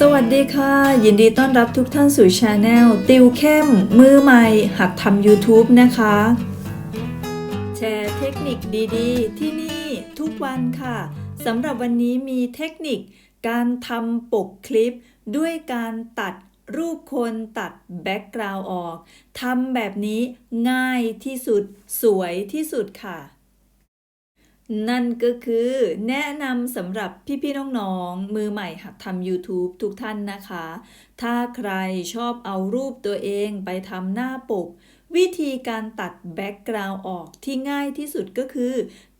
สวัสดีค่ะ ยินดีต้อนรับทุกท่านสู่ช anel ติวเข้ม มือใหม่ หัดทำ YouTube นะคะ แชร์เทคนิคดีๆ ที่นี่ทุกวันค่ะสำหรับวันนี้มีเทคนิคการทำปกคลิป ด้วยการตัดรูปคนตัดแบ็กกราวด์ออกทำแบบนี้ง่ายที่สุดสวยที่สุดค่ะ นั่นก็คือแนะนำสำหรับพี่ๆน้องๆมือใหม่หัดทำ YouTube ทุกท่านนะคะ ถ้าใครชอบเอารูปตัวเองไปทำหน้าปก วิธีการตัดแบ็กกราวด์ออกที่ง่ายที่สุดก็คือ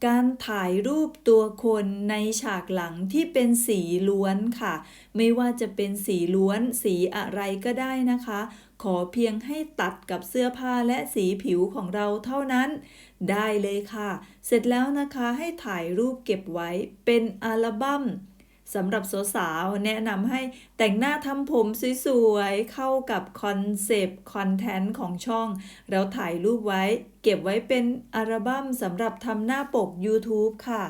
การถ่ายรูปตัวคนในฉากหลังที่เป็นสีล้วนค่ะ ไม่ว่าจะเป็นสีล้วนสีอะไรก็ได้นะคะ ขอเพียงให้ตัดกับเสื้อผ้าและสีผิวของเราเท่านั้น ได้เลยค่ะ เสร็จแล้วนะคะให้ถ่ายรูปเก็บไว้เป็นอัลบั้มสำหรับสาวๆแนะนำให้แต่งหน้าทำผมสวยๆ เข้ากับคอนเซปต์คอนเทนต์ของช่องเราถ่ายรูปไว้ เก็บไว้เป็นอัลบั้มสำหรับทำหน้าปก YouTube ค่ะ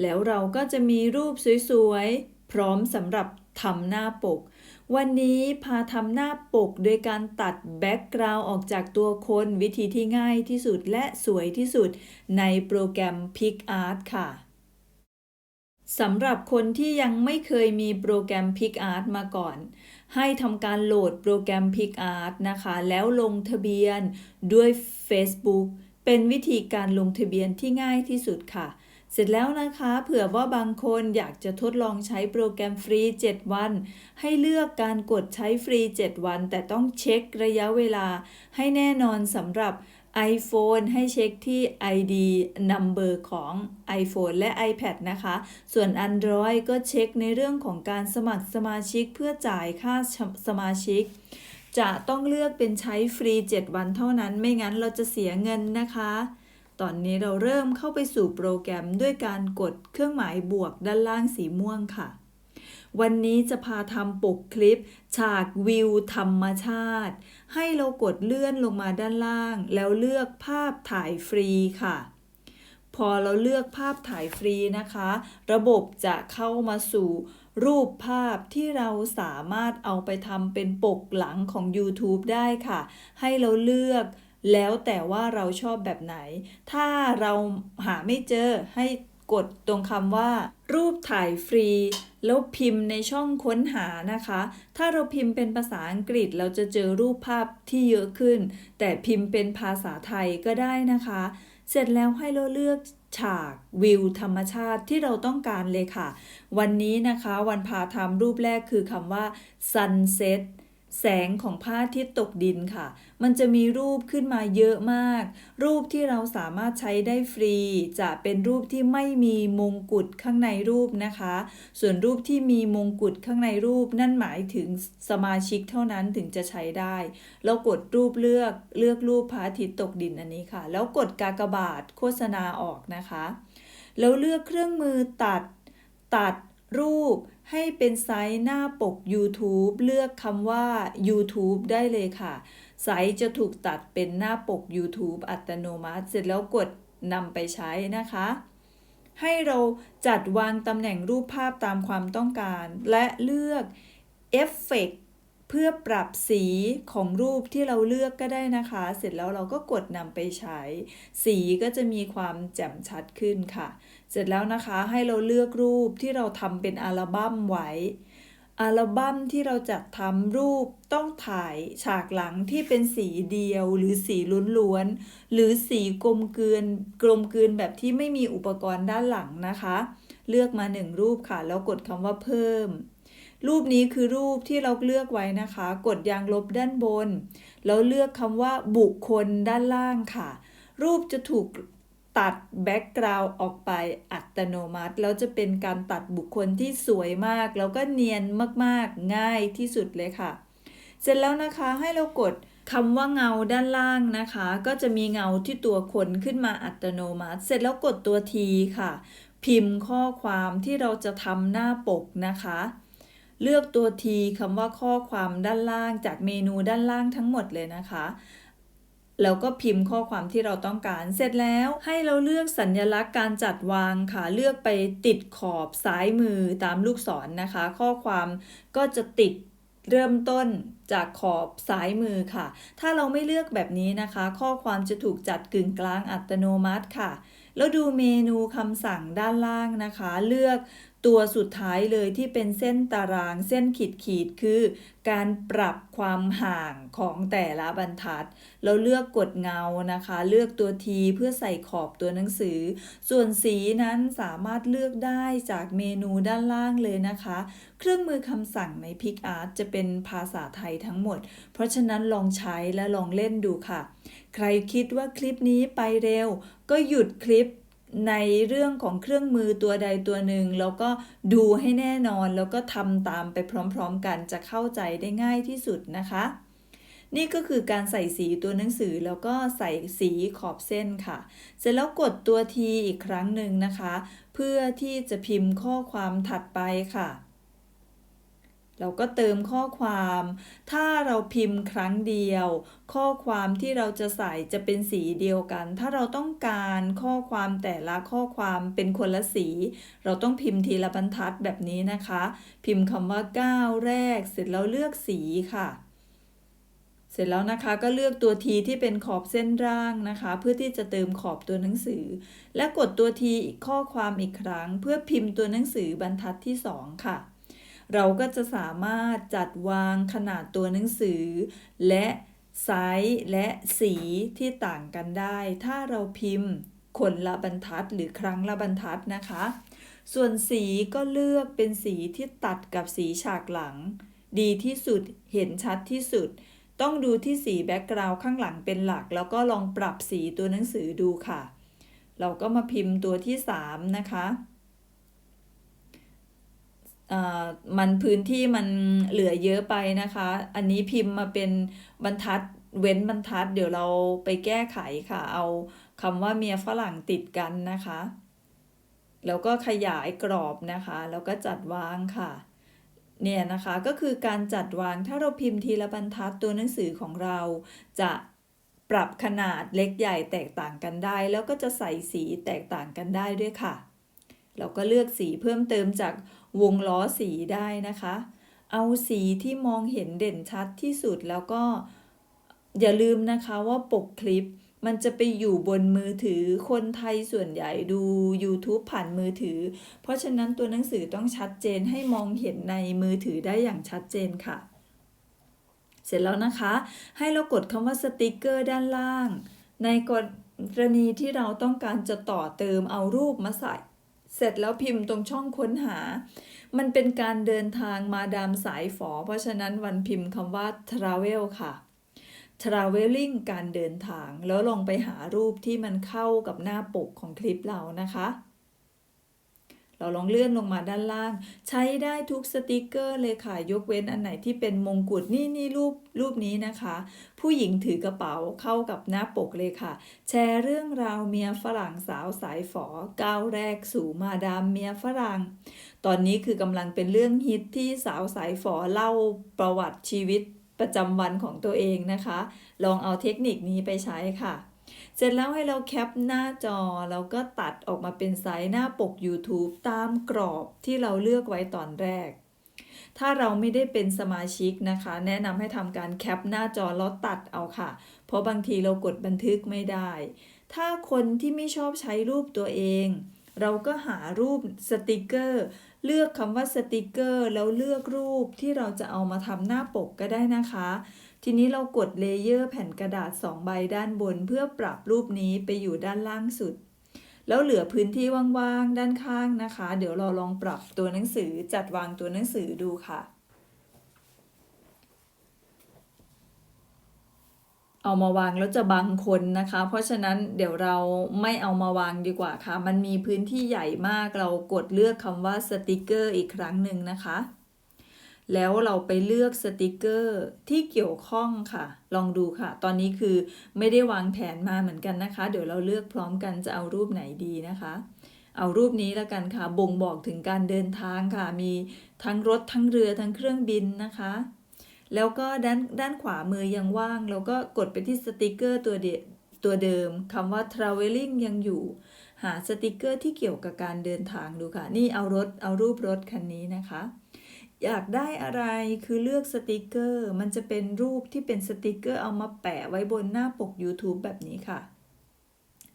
แล้วเราก็จะมีรูปสวยๆ พร้อมสำหรับทำหน้าปก วันนี้พาทำหน้าปกโดยการตัดแบ็กกราวด์ออกจากตัวคนวิธีที่ง่ายที่สุดและสวยที่สุดในโปรแกรม PicArt ค่ะสำหรับคนที่ยังไม่เคยมีโปรแกรม PicArt มาก่อน ให้ทำการโหลดโปรแกรม PicArt นะคะ แล้วลงทะเบียนด้วย Facebook เป็นวิธีการลงทะเบียนที่ง่ายที่สุดค่ะ เสร็จแล้วนะคะ เผื่อว่าบางคนอยากจะทดลองใช้โปรแกรมฟรี 7 วัน ให้เลือกการกดใช้ฟรี 7 วัน แต่ต้องเช็คระยะเวลา ให้แน่นอนสำหรับ iPhone ให้เช็คที่ ID Number ของ iPhone และ iPad นะคะ ส่วน Android ก็เช็คในเรื่องของการสมัครสมาชิกเพื่อจ่ายค่าสมาชิก จะต้องเลือกเป็นใช้ฟรี 7 วันเท่านั้น ไม่งั้นเราจะเสียเงินนะคะ ตอนนี้เราเริ่มเข้าไปสู่โปรแกรมด้วยการกดเครื่องหมายบวกด้านล่างสีม่วงค่ะ วันนี้จะพาทำปกคลิป ฉากวิวธรรมชาติ ให้เรากดเลื่อนลงมาด้านล่าง แล้วเลือกภาพถ่ายฟรีค่ะ พอเราเลือกภาพถ่ายฟรีนะคะ ระบบจะเข้ามาสู่รูปภาพที่เราสามารถเอาไปทำเป็นปกหลังของ YouTube ได้ค่ะ ให้เราเลือก แล้วแต่ว่าเราชอบแบบไหน ถ้าเราหาไม่เจอให้กดตรงคำว่า รูปถ่ายฟรี แล้วพิมพ์ในช่องค้นหานะคะ ถ้าเราพิมพ์เป็นภาษาอังกฤษเราจะเจอรูปภาพที่เยอะขึ้น แต่พิมพ์เป็นภาษาไทยก็ได้นะคะ เสร็จแล้วให้เราเลือกฉากวิวธรรมชาติที่เราต้องการเลยค่ะ วันนี้นะคะวันพาทำรูปแรกคือคำว่า sunset แสงของพระอาทิตย์ตกดินค่ะ มันจะมีรูปขึ้นมาเยอะมาก รูปที่เราสามารถใช้ได้ฟรี จะเป็นรูปที่ไม่มีมงกุฎข้างในรูปนะคะ ส่วนรูปที่มีมงกุฎข้างในรูป นั่นหมายถึงสมาชิกเท่านั้นถึงจะใช้ได้ เรากดรูปเลือกเลือกรูปพระอาทิตย์ตกดินอันนี้ค่ะ แล้วกดกากบาทโฆษณาออกนะคะ แล้วเลือกเครื่องมือตัดตัดรูป ให้เป็นไซส์หน้าปก YouTube เลือกคำว่า YouTube ได้เลยค่ะ ไซส์จะถูกตัดเป็นหน้าปก YouTube อัตโนมัติ เสร็จแล้วกดนำไปใช้นะคะ ให้เราจัดวางตำแหน่งรูปภาพตามความต้องการ และเลือกเอฟเฟกเพื่อปรับสีของรูปที่เราเลือกก็ได้นะคะ เสร็จแล้วเราก็กดนำไปใช้ สีก็จะมีความแจ่มชัดขึ้นค่ะ เสร็จแล้วนะคะให้เราเลือกรูปที่เราทำเป็นอัลบั้มไว้อัลบั้มที่เราจัดทำรูปต้องถ่ายฉากหลังที่เป็นสีเดียว หรือสีล้วนๆหรือสีกลมเกลืนกลมเกลืนแบบที่ไม่มีอุปกรณ์ด้านหลังนะคะ เลือกมาหนึ่งรูปค่ะ แล้วกดคำว่าเพิ่ม รูปนี้คือรูปที่เราเลือกไว้นะคะ กดยางลบด้านบน แล้วเลือกคำว่าบุคคลด้านล่างค่ะ รูปจะถูก ตัดแบ็กกราวด์ออกไปอัตโนมัติ แล้วจะเป็นการตัดบุคคลที่สวยมาก แล้วก็เนียนมากๆ ง่ายที่สุดเลยค่ะ เสร็จแล้วนะคะให้เรากดคำว่าเงาด้านล่างนะคะ ก็จะมีเงาที่ตัวคนขึ้นมาอัตโนมัติ เสร็จแล้วกดตัวทีค่ะ พิมพ์ข้อความที่เราจะทำหน้าปกนะคะ เลือกตัวทีคำว่าข้อความด้านล่างจากเมนูด้านล่างทั้งหมดเลยนะคะ แล้วก็พิมพ์ข้อความที่เราต้องการ เสร็จแล้วให้เราเลือกสัญลักษณ์การจัดวางค่ะ เลือกไปติดขอบซ้ายมือตามลูกศรนนะคะ ข้อความก็จะติดเริ่มต้นจากขอบซ้ายมือค่ะ ถ้าเราไม่เลือกแบบนี้นะคะ ข้อความจะถูกจัดกึ่งกลางอัตโนมัติค่ะ แล้วดูเมนูคำสั่งด้านล่างนะคะ เลือก ตัวสุดท้ายเลยที่เป็นเส้นตารางเส้นขีดขีดคือ การปรับความห่างของแต่ละบรรทัด เราเลือกกดเงานะคะ เลือกตัว T เพื่อใส่ขอบตัวหนังสือ ส่วนสีนั้นสามารถเลือกได้จากเมนูด้านล่างเลยนะคะ เครื่องมือคำสั่งใน PicArt จะเป็นภาษาไทยทั้งหมด เพราะฉะนั้นลองใช้และลองเล่นดูค่ะ ใครคิดว่าคลิปนี้ไปเร็ว ก็หยุดคลิป ในเรื่องของเครื่องมือตัวใดตัวหนึ่งแล้วก็ดูให้แน่นอนแล้วก็ทำตามไปพร้อมๆกันจะเข้าใจได้ง่ายที่สุดนะคะ นี่ก็คือการใส่สีตัวหนังสือแล้วก็ใส่สีขอบเส้นค่ะ เสร็จแล้วกดตัว T อีกครั้งหนึ่งนะคะ เพื่อที่จะพิมพ์ข้อความถัดไปค่ะ เราก็เติมข้อความ ถ้าเราพิมพ์ครั้งเดียว ข้อความที่เราจะใส่จะเป็นสีเดียวกัน ถ้าเราต้องการข้อความแต่ละข้อความเป็นคนละสี เราต้องพิมพ์ทีละบรรทัดแบบนี้นะคะ พิมพ์คำว่าก้าวแรก เสร็จแล้วเลือกสีค่ะ เสร็จแล้วนะคะก็เลือกตัว T ที่เป็นขอบเส้นร่างนะคะ เพื่อที่จะเติมขอบตัวหนังสือ และกดตัว T อีกข้อความอีกครั้ง เพื่อพิมพ์ตัวหนังสือบรรทัดที่ 2 ค่ะ เราก็จะสามารถจัดวางขนาดตัวหนังสือ และไซส์และสีที่ต่างกันได้ ถ้าเราพิมพ์คนละบรรทัดหรือครั้งละบรรทัดนะคะ ส่วนสีก็เลือกเป็นสีที่ตัดกับสีฉากหลัง ดีที่สุดเห็นชัดที่สุด ต้องดูที่สีแบ็กกราวด์ข้างหลังเป็นหลัก แล้วก็ลองปรับสีตัวหนังสือดูค่ะ เราก็มาพิมพ์ตัวที่ 3 นะคะ มันพื้นที่มันเหลือเยอะไปนะคะ อันนี้พิมพ์มาเป็นบรรทัดเว้นบรรทัด เดี๋ยวเราไปแก้ไขค่ะ เอาคำว่าเมียฝรั่งติดกันนะคะ แล้วก็ขยายกรอบนะคะ แล้วก็จัดวางค่ะ เนี่ยนะคะก็คือการจัดวางถ้าเราพิมพ์ทีละบรรทัดตัวหนังสือของเรา จะปรับขนาดเล็กใหญ่แตกต่างกันได้ แล้วก็จะใส่สีแตกต่างกันได้ด้วยค่ะ เราก็เลือกสีเพิ่มเติมจาก วงล้อสีได้นะคะ เอาสีที่มองเห็นเด่นชัดที่สุดแล้วก็อย่าลืมนะคะว่าปกคลิปมันจะไปอยู่บนมือถือคนไทยส่วนใหญ่ดู YouTube ผ่านมือถือ เพราะฉะนั้นตัวหนังสือต้องชัดเจนให้มองเห็นในมือถือได้อย่างชัดเจนค่ะ เสร็จแล้วนะคะ ให้เรากดคำว่าสติกเกอร์ด้านล่าง ในกรณีที่เราต้องการจะต่อเติมเอารูปมาใส่ เสร็จแล้วพิมพ์ตรงช่องค้นหา มันเป็นการเดินทางมาดามสายฝอ เพราะฉะนั้นวันพิมพ์คำว่า travel ค่ะ traveling การเดินทาง แล้วลองไปหารูปที่มันเข้ากับหน้าปกของคลิปเรานะคะ เราลองเลื่อนลงมาด้านล่าง ใช้ได้ทุกสติกเกอร์เลยค่ะ ยกเว้นอันไหนที่เป็นมงกุฎนี่นี่รูปรูปนี้นะคะ ผู้หญิงถือกระเป๋าเข้ากับหน้าปกเลยค่ะ แชร์เรื่องราวเมียฝรั่งสาวสายฝอก้าวแรกสู่มาดามเมียฝรั่ง ตอนนี้คือกำลังเป็นเรื่องฮิตที่สาวสายฝอเล่าประวัติชีวิตประจำวันของตัวเองนะคะ ลองเอาเทคนิคนี้ไปใช้ค่ะ เสร็จแล้วให้เราแคปหน้าจอ แล้วก็ตัดออกมาเป็นไซส์หน้าปก YouTube ตามกรอบที่เราเลือกไว้ตอนแรก ถ้าเราไม่ได้เป็นสมาชิกนะคะ แนะนำให้ทำการแคปหน้าจอแล้วตัดเอาค่ะ เพราะบางทีเรากดบันทึกไม่ได้ ถ้าคนที่ไม่ชอบใช้รูปตัวเองเราก็หารูปสติกเกอร์ เลือกคำว่าสติกเกอร์ แล้วเลือกรูปที่เราจะเอามาทำหน้าปกก็ได้นะคะ ทีนี้เรากดเลเยอร์แผ่นกระดาษ 2 ใบด้านบน เพื่อปรับรูปนี้ไปอยู่ด้านล่างสุด แล้วเหลือพื้นที่ว่างๆด้านข้างนะคะ เดี๋ยวเราลองปรับตัวหนังสือจัดวางตัวหนังสือดูค่ะ เอามาวางแล้วจะบังคนนะคะ เพราะฉะนั้นเดี๋ยวเราไม่เอามาวางดีกว่าค่ะ มันมีพื้นที่ใหญ่มากเรากดเลือกคำว่าสติกเกอร์อีกครั้งหนึ่งนะคะ แล้วเราไปเลือกสติกเกอร์ที่เกี่ยวข้องค่ะ ลองดูค่ะ ตอนนี้คือไม่ได้วางแผนมาเหมือนกันนะคะ เดี๋ยวเราเลือกพร้อมกันจะเอารูปไหนดีนะคะ เอารูปนี้แล้วกันค่ะ บ่งบอกถึงการเดินทางค่ะ มีทั้งรถทั้งเรือทั้งเครื่องบินนะคะ แล้วก็ด้านด้านขวามือยังว่าง แล้วก็กดไปที่สติกเกอร์ตัวเดตัวเดิมคำว่า traveling ยังอยู่ หาสติกเกอร์ที่เกี่ยวกับการเดินทางดูค่ะ นี่เอารถเอารูปรถคันนี้นะคะ อยากได้อะไรคือเลือกสติกเกอร์ มันจะเป็นรูปที่เป็นสติกเกอร์เอามาแปะไว้บนหน้าปก YouTube แบบนี้ค่ะ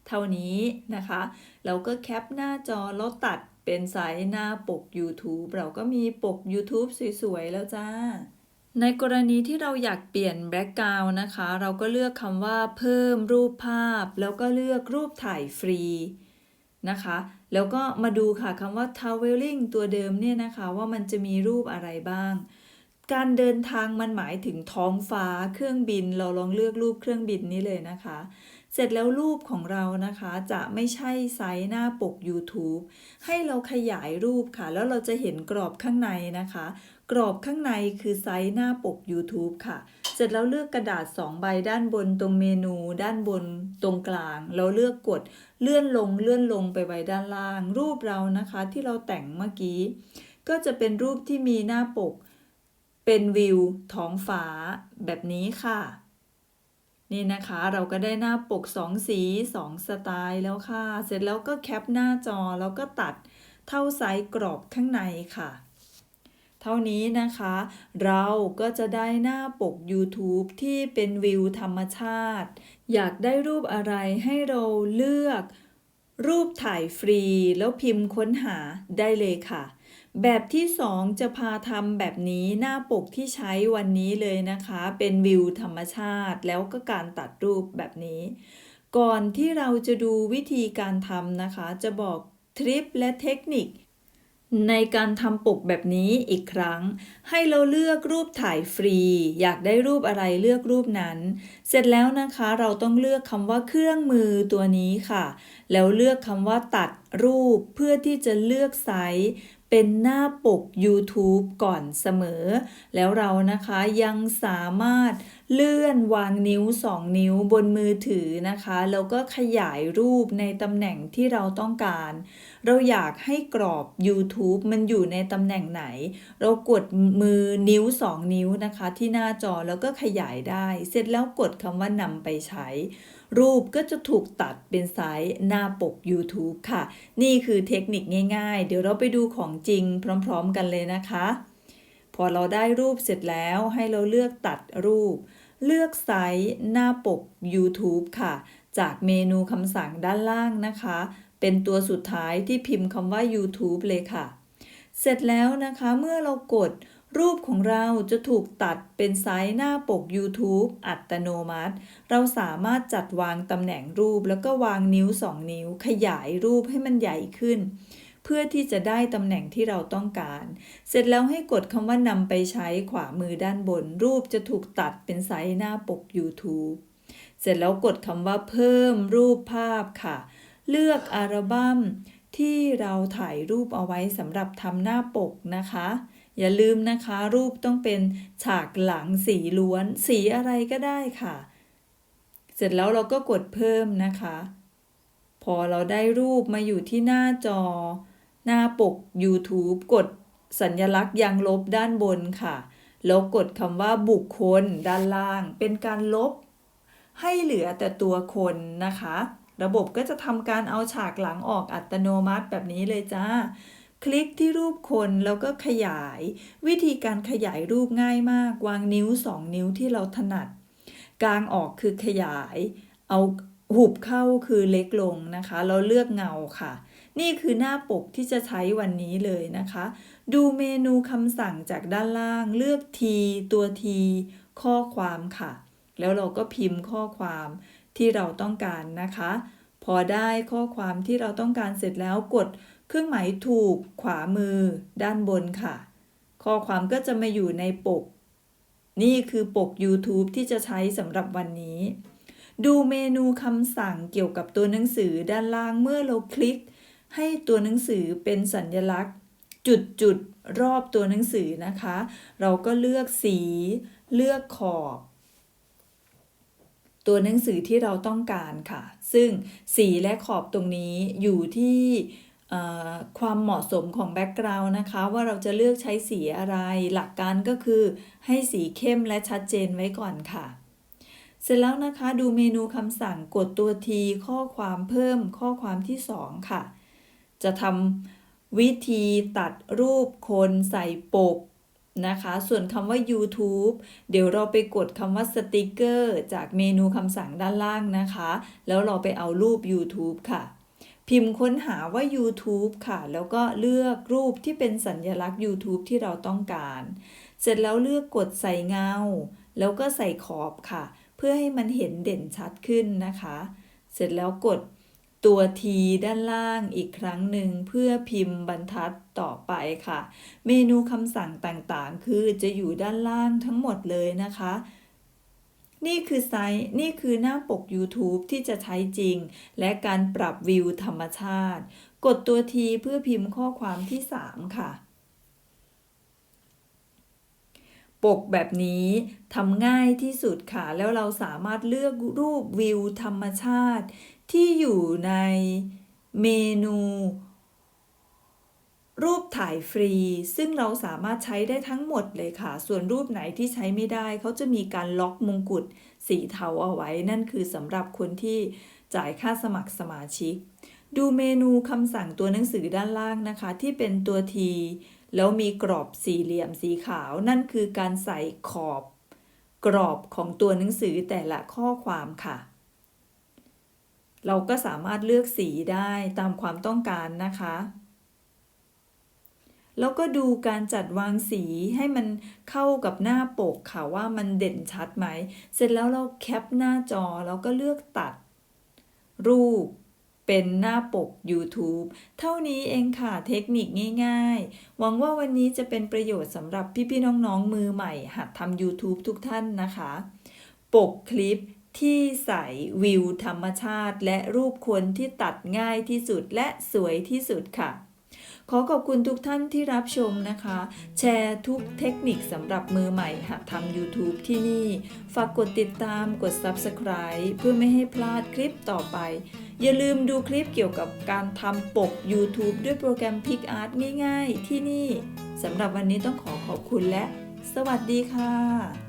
เท่านี้นะคะ เราก็แคปหน้าจอแล้วตัดเป็นไซส์หน้าปก YouTube เราก็มีปก YouTube สวยๆ แล้วจ้า ในกรณีที่เราอยากเปลี่ยนแบ็กกราวน์นะคะ เราก็เลือกคำว่าเพิ่มรูปภาพ แล้วก็เลือกรูปถ่ายฟรี นะคะ แล้วก็มาดูค่ะคำว่า traveling ตัวเดิมเนี่ยนะคะว่ามันจะมีรูปอะไรบ้าง การเดินทางมันหมายถึงท้องฟ้าเครื่องบิน เราลองเลือกรูปเครื่องบินนี้เลยนะคะ เสร็จแล้วรูปของเรานะคะจะไม่ใช่ไซส์หน้าปก YouTube ให้เราขยายรูปค่ะ แล้วเราจะเห็นกรอบข้างในนะคะ กรอบข้างในคือไซส์หน้าปก YouTube ค่ะ เสร็จแล้วเลือกกระดาษ 2 ใบด้านบนตรงเมนู ด้านบนตรงกลาง เราเลือกกดเลื่อนลงเลื่อนลงไปไว้ด้านล่าง รูปเรานะคะที่เราแต่งเมื่อกี้ ก็จะเป็นรูปที่มีหน้าปก เป็นวิวท้องฟ้าแบบนี้ค่ะ นี่นะคะเราก็ได้หน้าปก 2 สี 2 สไตล์แล้วค่ะ เสร็จแล้วก็แคปหน้าจอแล้วก็ตัดเท่าไซส์กรอบข้างในค่ะ เท่านี้นะคะ เราก็จะได้หน้าปก YouTube ที่เป็นวิวธรรมชาติ อยากได้รูปอะไรให้เราเลือก รูปถ่ายฟรีแล้วพิมพ์ค้นหาได้เลยค่ะ แบบที่สองจะพาทำแบบนี้หน้าปกที่ใช้วันนี้เลยนะคะ เป็นวิวธรรมชาติ แล้วก็การตัดรูปแบบนี้ ก่อนที่เราจะดูวิธีการทำนะคะ จะบอกทริปและเทคนิค ในการทำปกแบบนี้อีกครั้ง ให้เราเลือกรูปถ่ายฟรี อยากได้รูปอะไรเลือกรูปนั้น เสร็จแล้วนะคะเราต้องเลือกคำว่าเครื่องมือตัวนี้ค่ะ แล้วเลือกคำว่าตัดรูปเพื่อที่จะเลือกไซส์เป็นหน้าปก YouTube ก่อนเสมอ แล้วเรานะคะยังสามารถเลื่อนวางนิ้ว 2 นิ้วบนมือถือนะคะ แล้วก็ขยายรูปในตำแหน่งที่เราต้องการ เราอยากให้กรอบ YouTube มันอยู่ในตำแหน่งไหน เรากดมือนิ้ว 2 นิ้วนะคะ ที่หน้าจอแล้วก็ขยายได้ เสร็จแล้วกดคำว่านำไปใช้ รูปก็จะถูกตัดเป็นไซส์หน้าปก YouTube ค่ะ นี่คือเทคนิคง่ายๆ เดี๋ยวเราไปดูของจริงพร้อมๆกันเลยนะคะ พอเราได้รูปเสร็จแล้วให้เราเลือกตัดรูป เลือกไซส์หน้าปก YouTube ค่ะ จากเมนูคำสั่งด้านล่างนะคะ เป็นตัวสุดท้ายที่พิมพ์คำว่า YouTube เลยค่ะ เสร็จแล้วนะคะเมื่อเรากดรูปของเราจะถูกตัดเป็นไซส์หน้าปก YouTube อัตโนมัติ เราสามารถจัดวางตำแหน่งรูปแล้วก็วางนิ้ว 2 นิ้ว ขยายรูปให้มันใหญ่ขึ้น เพื่อที่จะได้ตำแหน่งที่เราต้องการ เสร็จแล้วให้กดคำว่านำไปใช้ขวามือด้านบน รูปจะถูกตัดเป็นไซส์หน้าปก YouTube เสร็จแล้วกดคำว่าเพิ่มรูปภาพค่ะ เลือกอัลบั้มที่เราถ่ายรูปเอาไว้สำหรับทำหน้าปกนะคะ อย่าลืมนะคะ รูปต้องเป็นฉากหลังสีล้วน สีอะไรก็ได้ค่ะ เสร็จแล้วเราก็กดเพิ่มนะคะ พอเราได้รูปมาอยู่ที่หน้าจอ หน้าปก YouTube กดสัญลักษณ์ยังลบด้านบนค่ะแล้วกดคำว่าบุคคลด้านล่าง เป็นการลบ ให้เหลือแต่ตัวคนนะคะ ระบบก็จะทำการเอาฉากหลังออกอัตโนมัติแบบนี้เลยจ้า คลิกที่รูปคนแล้วก็ขยาย วิธีการขยายรูปง่ายมาก วางนิ้ว 2 นิ้วที่เราถนัด กลางออกคือขยาย เอาหุบเข้าคือเล็กลงนะคะ เราเลือกเงาค่ะ นี่คือหน้าปกที่จะใช้วันนี้เลยนะคะ ดูเมนูคำสั่งจากด้านล่างเลือก T ตัว T ข้อความค่ะ แล้วเราก็พิมพ์ข้อความ ที่เราต้องการนะคะ พอได้ข้อความที่เราต้องการเสร็จแล้วกดเครื่องหมายถูกขวามือด้านบนค่ะ ข้อความก็จะมาอยู่ในปก นี่คือปก YouTube ที่จะใช้สำหรับวันนี้ ดูเมนูคำสั่งเกี่ยวกับตัวหนังสือด้านล่างเมื่อเราคลิก ให้ตัวหนังสือเป็นสัญลักษณ์ จุดจุดรอบตัวหนังสือนะคะ เราก็เลือกสี เลือกขอบ ตัวหนังสือที่เราต้องการค่ะ ซึ่งสีและขอบตรงนี้อยู่ที่ความเหมาะสมของแบ็กกราวน์นะคะ ว่าเราจะเลือกใช้สีอะไร หลักการก็คือให้สีเข้มและชัดเจนไว้ก่อนค่ะ เสร็จแล้วนะคะดูเมนูคำสั่งกดตัวทีข้อความเพิ่มข้อความที่ 2 ค่ะ จะทำวิธีตัดรูปคนใส่ปก นะคะ ส่วนคำว่า YouTube เดี๋ยวเราไปกดคำว่าสติกเกอร์จากเมนูคำสั่งด้านล่างนะคะ แล้วเราไปเอารูป YouTube ค่ะ พิมพ์ค้นหาว่า YouTube ค่ะ แล้วก็เลือกรูปที่เป็นสัญลักษณ์ YouTube ที่เราต้องการ เสร็จแล้วเลือกกดใส่เงา แล้วก็ใส่ขอบค่ะ เพื่อให้มันเห็นเด่นชัดขึ้นนะคะ เสร็จแล้วกด ตัว T ด้านล่างอีกครั้งหนึ่งเพื่อพิมพ์บรรทัดต่อไปค่ะ เมนูคำสั่งต่างๆ คือจะอยู่ด้านล่างทั้งหมดเลยนะคะ นี่คือไซต์นี่คือหน้าปก YouTube ที่จะใช้จริง และการปรับวิวธรรมชาติ กดตัว T เพื่อพิมพ์ข้อความที่ 3 ค่ะปกแบบนี้ทำง่ายที่สุดค่ะ แล้วเราสามารถเลือกรูปวิวธรรมชาติ ที่อยู่ในเมนู รูปถ่ายฟรี ซึ่งเราสามารถใช้ได้ทั้งหมดเลยค่ะ ส่วนรูปไหนที่ใช้ไม่ได้ เขาจะมีการล็อกมงกุฎสีเทาเอาไว้ นั่นคือสำหรับคนที่จ่ายค่าสมัครสมาชิก ดูเมนูคำสั่งตัวหนังสือด้านล่างนะคะ ที่เป็นตัวทีแล้วมีกรอบสี่เหลี่ยมสีขาว นั่นคือการใส่ขอบ กรอบของตัวหนังสือแต่ละข้อความค่ะ เราก็สามารถเลือกสีได้ตามความต้องการนะคะ แล้วก็ดูการจัดวางสีให้มันเข้ากับหน้าปกค่ะว่ามันเด่นชัดไหม เสร็จแล้วเราแคปหน้าจอแล้วก็เลือกตัด รูปเป็นหน้าปก YouTube เท่านี้เองค่ะเทคนิคง่ายๆ หวังว่าวันนี้จะเป็นประโยชน์สำหรับพี่ๆน้องๆมือใหม่ หัดทำ YouTube ทุกท่านนะคะ ปกคลิป ที่ใสวิวธรรมชาติ และรูปคนที่ตัดง่ายที่สุดและสวยที่สุดค่ะ ขอขอบคุณทุกท่านที่รับชมนะคะ แชร์ทุกเทคนิคสำหรับมือใหม่หัดทำ YouTube ที่นี่ ฝากกดติดตามกด Subscribe เพื่อไม่ให้พลาดคลิปต่อไป อย่าลืมดูคลิปเกี่ยวกับการทำปก YouTube ด้วยโปรแกรม PicArt ง่ายๆที่นี่สำหรับวันนี้ต้องขอขอบคุณและ สวัสดีค่ะ